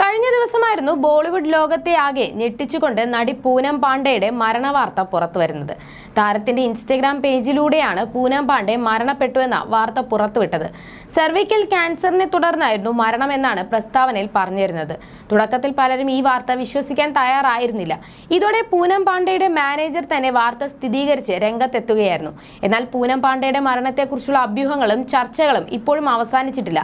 കഴിഞ്ഞ ദിവസമായിരുന്നു ബോളിവുഡ് ലോകത്തെ ആകെ ഞെട്ടിച്ചുകൊണ്ട് നടി പൂനം പാണ്ഡെയുടെ മരണവാർത്ത പുറത്തുവരുന്നത് താരത്തിന്റെ ഇൻസ്റ്റഗ്രാം പേജിലൂടെയാണ് പൂനം പാണ്ഡെ മരണപ്പെട്ടു എന്ന വാർത്ത പുറത്തുവിട്ടത്. സെർവിക്കൽ ക്യാൻസറിനെ തുടർന്നായിരുന്നു മരണമെന്നാണ് പ്രസ്താവനയിൽ പറഞ്ഞിരുന്നത്. തുടക്കത്തിൽ പലരും ഈ വാർത്ത വിശ്വസിക്കാൻ തയ്യാറായിരുന്നില്ല. ഇതോടെ പൂനം പാണ്ഡെയുടെ മാനേജർ തന്നെ വാർത്ത സ്ഥിരീകരിച്ച് രംഗത്തെത്തുകയായിരുന്നു. എന്നാൽ പൂനം പാണ്ഡെയുടെ മരണത്തെക്കുറിച്ചുള്ള അഭ്യൂഹങ്ങളും ചർച്ചകളും ഇപ്പോഴും അവസാനിച്ചിട്ടില്ല.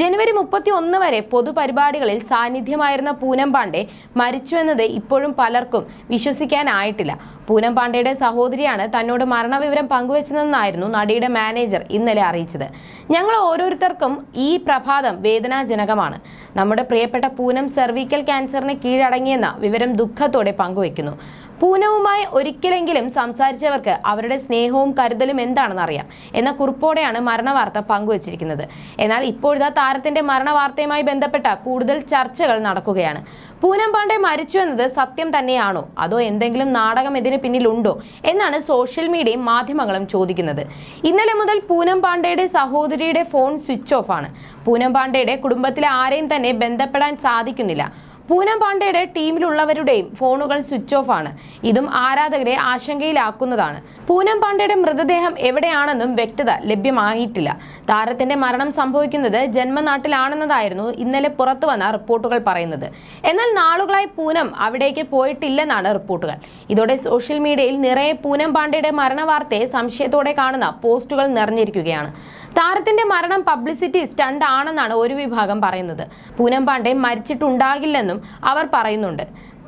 ജനുവരി മുപ്പത്തി ഒന്ന് വരെ പൊതുപരിപാടികളിൽ സാന്നിധ്യമായിരുന്ന പൂനം പാണ്ഡെ മരിച്ചുവെന്നത് ഇപ്പോഴും പലർക്കും വിശ്വസിക്കാനായിട്ടില്ല. പൂനം പാണ്ഡെയുടെ സഹോദരിയാണ് തന്നോട് മരണവിവരം പങ്കുവച്ചതെന്നായിരുന്നു നടിയുടെ മാനേജർ ഇന്നലെ അറിയിച്ചത്. ഞങ്ങൾ ഓരോരുത്തർക്കും ഈ പ്രഭാതം വേദനാജനകമാണ്. നമ്മുടെ പ്രിയപ്പെട്ട പൂനം സെർവിക്കൽ ക്യാൻസറിന് കീഴടങ്ങിയെന്ന വിവരം ദുഃഖത്തോടെ പങ്കുവയ്ക്കുന്നു പൂനവുമായി ഒരിക്കലെങ്കിലും സംസാരിച്ചവർക്ക് അവരുടെ സ്നേഹവും കരുതലും എന്താണെന്ന് അറിയാം എന്ന കുറിപ്പോടെയാണ് മരണവാർത്ത പങ്കുവച്ചിരിക്കുന്നത്. എന്നാൽ ഇപ്പോഴത്തെ താരത്തിന്റെ മരണവാർത്തയുമായി ബന്ധപ്പെട്ട കൂടുതൽ ചർച്ചകൾ നടക്കുകയാണ്. പൂനം പാണ്ഡെ മരിച്ചു എന്നത് സത്യം തന്നെയാണോ? അതോ എന്തെങ്കിലും നാടകം ഇതിന് പിന്നിലുണ്ടോ? എന്നാണ് സോഷ്യൽ മീഡിയയും മാധ്യമങ്ങളും ചോദിക്കുന്നത്. ഇന്നലെ മുതൽ പൂനം പാണ്ഡെയുടെ സഹോദരിയുടെ ഫോൺ സ്വിച്ച് ഓഫ് ആണ് പൂനം പാണ്ഡെയുടെ കുടുംബത്തിലെ ആരെയും തന്നെ ബന്ധപ്പെടാൻ സാധിക്കുന്നില്ല. പൂനം പാണ്ഡെയുടെ ടീമിലുള്ളവരുടെയും ഫോണുകൾ സ്വിച്ച് ഓഫ് ആണ്. ഇതും ആരാധകരെ ആശങ്കയിലാക്കുന്നതാണ്. പൂനം പാണ്ഡെയുടെ മൃതദേഹം എവിടെയാണെന്നും വ്യക്തത ലഭ്യമായിട്ടില്ല. താരത്തിന്റെ മരണം സംഭവിക്കുന്നത് ജന്മനാട്ടിലാണെന്നതായിരുന്നു ഇന്നലെ പുറത്തു വന്ന റിപ്പോർട്ടുകൾ പറയുന്നത്. എന്നാൽ നാളുകളായി പൂനം അവിടേക്ക് പോയിട്ടില്ലെന്നാണ് റിപ്പോർട്ടുകൾ. ഇതോടെ സോഷ്യൽ മീഡിയയിൽ നിറയെ പൂനം പാണ്ഡെയുടെ മരണവാർത്തയെ സംശയത്തോടെ കാണുന്ന പോസ്റ്റുകൾ നിറഞ്ഞിരിക്കുകയാണ്. താരത്തിന്റെ മരണം പബ്ലിസിറ്റി സ്റ്റണ്ട് ആണെന്നാണ് ഒരു വിഭാഗം പറയുന്നത്. പൂനം പാണ്ഡെ മരിച്ചിട്ടുണ്ടാകില്ലെന്നും അവർ പറയുന്നുണ്ട്.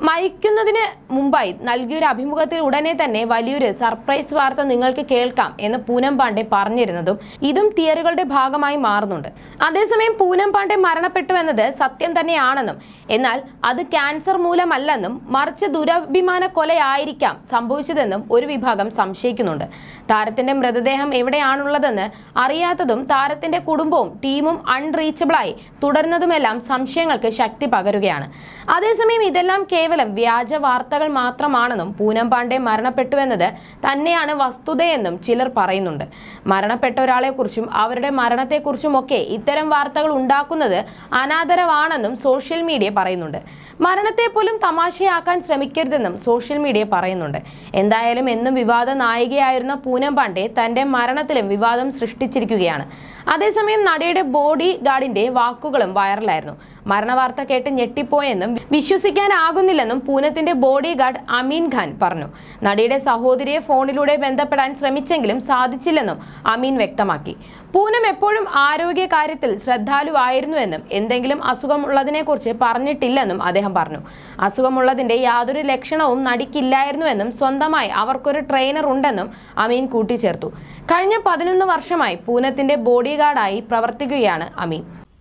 മരിക്കുന്നതിന് മുമ്പായി നൽകിയൊരു അഭിമുഖത്തിൽ ഉടനെ തന്നെ വലിയൊരു സർപ്രൈസ് വാർത്ത നിങ്ങൾക്ക് കേൾക്കാം എന്ന് പൂനം പാണ്ഡെ പറഞ്ഞിരുന്നതും ഇതും തിയറികളുടെ ഭാഗമായി മാറുന്നുണ്ട്. അതേസമയം പൂനം പാണ്ഡെ മരണപ്പെട്ടു എന്നത് സത്യം തന്നെയാണെന്നും എന്നാൽ അത് ക്യാൻസർ മൂലമല്ലെന്നും മറിച്ച് ദുരഭിമാന കൊലയായിരിക്കാം സംഭവിച്ചതെന്നും ഒരു വിഭാഗം സംശയിക്കുന്നുണ്ട്. താരത്തിന്റെ മൃതദേഹം എവിടെയാണുള്ളതെന്ന് അറിയാത്തതും താരത്തിന്റെ കുടുംബവും ടീമും അൺറീച്ചബിളായി തുടരുന്നതുമെല്ലാം സംശയങ്ങൾക്ക് ശക്തി പകരുകയാണ്. അതേസമയം ഇതെല്ലാം കേവലം വ്യാജ വാർത്തകൾ മാത്രമാണെന്നും പൂനം പാണ്ഡെ മരണപ്പെട്ടുവെന്നത് തന്നെയാണ് വസ്തുതയെന്നും ചിലർ പറയുന്നുണ്ട്. മരണപ്പെട്ട ഒരാളെക്കുറിച്ചും അവരുടെ മരണത്തെക്കുറിച്ചുമൊക്കെ ഇത്തരം വാർത്തകൾ ഉണ്ടാക്കുന്നത് അനാദരവാണെന്നും സോഷ്യൽ മീഡിയ പറയുന്നുണ്ട്. മരണത്തെ പോലും തമാശയാക്കാൻ ശ്രമിക്കരുതെന്നും സോഷ്യൽ മീഡിയ പറയുന്നുണ്ട്. എന്തായാലും എന്നും വിവാദ നായികയായിരുന്ന പൂനം പാണ്ഡെ തന്റെ മരണത്തിലും വിവാദം സൃഷ്ടിച്ചിരിക്കുകയാണ്. അതേസമയം നടിയുടെ ബോഡി ഗാർഡിന്റെ വാക്കുകളും വൈറലായിരുന്നു. മരണവാർത്ത കേട്ട് ഞെട്ടിപ്പോയെന്നും വിശ്വസിക്കാനാകുന്നില്ലെന്നും പൂനത്തിന്റെ ബോഡി ഗാർഡ് അമീൻ ഖാൻ പറഞ്ഞു. നടിയുടെ സഹോദരിയെ ഫോണിലൂടെ ബന്ധപ്പെടാൻ ശ്രമിച്ചെങ്കിലും സാധിച്ചില്ലെന്നും അമീൻ വ്യക്തമാക്കി. പൂനം എപ്പോഴും ആരോഗ്യ കാര്യത്തിൽ ശ്രദ്ധാലുവായിരുന്നുവെന്നും എന്തെങ്കിലും അസുഖമുള്ളതിനെക്കുറിച്ച് പറഞ്ഞിട്ടില്ലെന്നും അദ്ദേഹം പറഞ്ഞു. അസുഖമുള്ളതിന്റെ യാതൊരു ലക്ഷണവും നടിക്കില്ലായിരുന്നുവെന്നും സ്വന്തമായി അവർക്കൊരു ട്രെയിനർ ഉണ്ടെന്നും അമീൻ കൂട്ടിച്ചേർത്തു. കഴിഞ്ഞ പതിനൊന്ന് വർഷമായി പൂനത്തിന്റെ ബോഡി ഗാർഡായി പ്രവർത്തിക്കുകയാണ് അമീൻ.